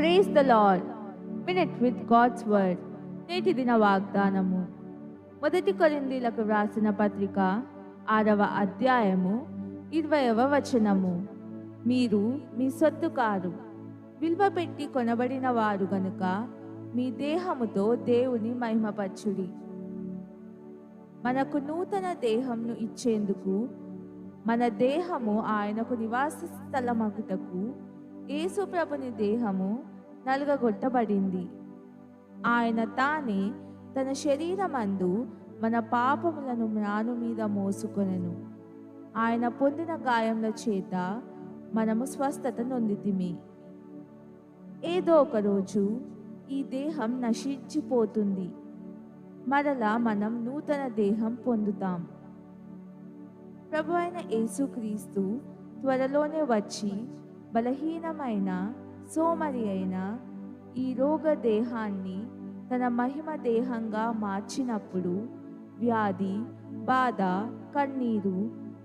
Praise the lord minute with God's word నేటి దిన వాగ్దానము. మొదటి కొరిందీలకు వ్రాసిన పత్రిక ఆరవ అధ్యాయము ఇరవయవ వచనము. మీరు మీ సొత్తు కారు. విలువ పెట్టి కొనబడిన వారు గనుక మీ దేహముతో దేవుని మహిమపరచుడి. మనకు నూతన దేహంను ఇచ్చేందుకు మన దేహము ఆయనకు నివాస స్థలమగుటకు యేసు ప్రభుని దేహము నలుగగొట్టబడింది. ఆయన తానే తన శరీరమందు మన పాపములను మ్రాను మీద మోసుకొనెను. ఆయన పొందిన గాయముల చేత మనము స్వస్థత నొందితిమి. ఏదో ఒక రోజు ఈ దేహం నశించిపోతుంది. మరలా మనం నూతన దేహం పొందుతాం. ప్రభు అయిన యేసుక్రీస్తు త్వరలోనే వచ్చి బలహీనమైన సోమరి అయిన ఈ రోగ దేహాన్ని తన మహిమ దేహంగా మార్చినప్పుడు వ్యాధి బాధ కన్నీరు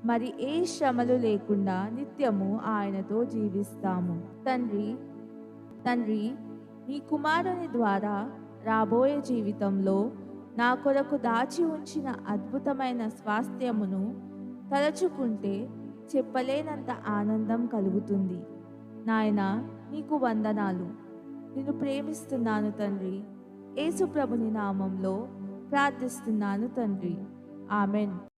మరి ఏ శ్రమలు లేకుండా నిత్యము ఆయనతో జీవిస్తాము. తండ్రి తండ్రి నీ కుమారుని ద్వారా రాబోయే జీవితంలో నా కొరకు దాచి ఉంచిన అద్భుతమైన స్వాస్థ్యమును తలచుకుంటే చెప్పలేనంత ఆనందం కలుగుతుంది. నాయన నీకు వందనాలు. నిన్ను ప్రేమిస్తున్నాను తండ్రి. యేసుప్రభుని నామంలో ప్రార్థిస్తున్నాను తండ్రి. ఆమెన్.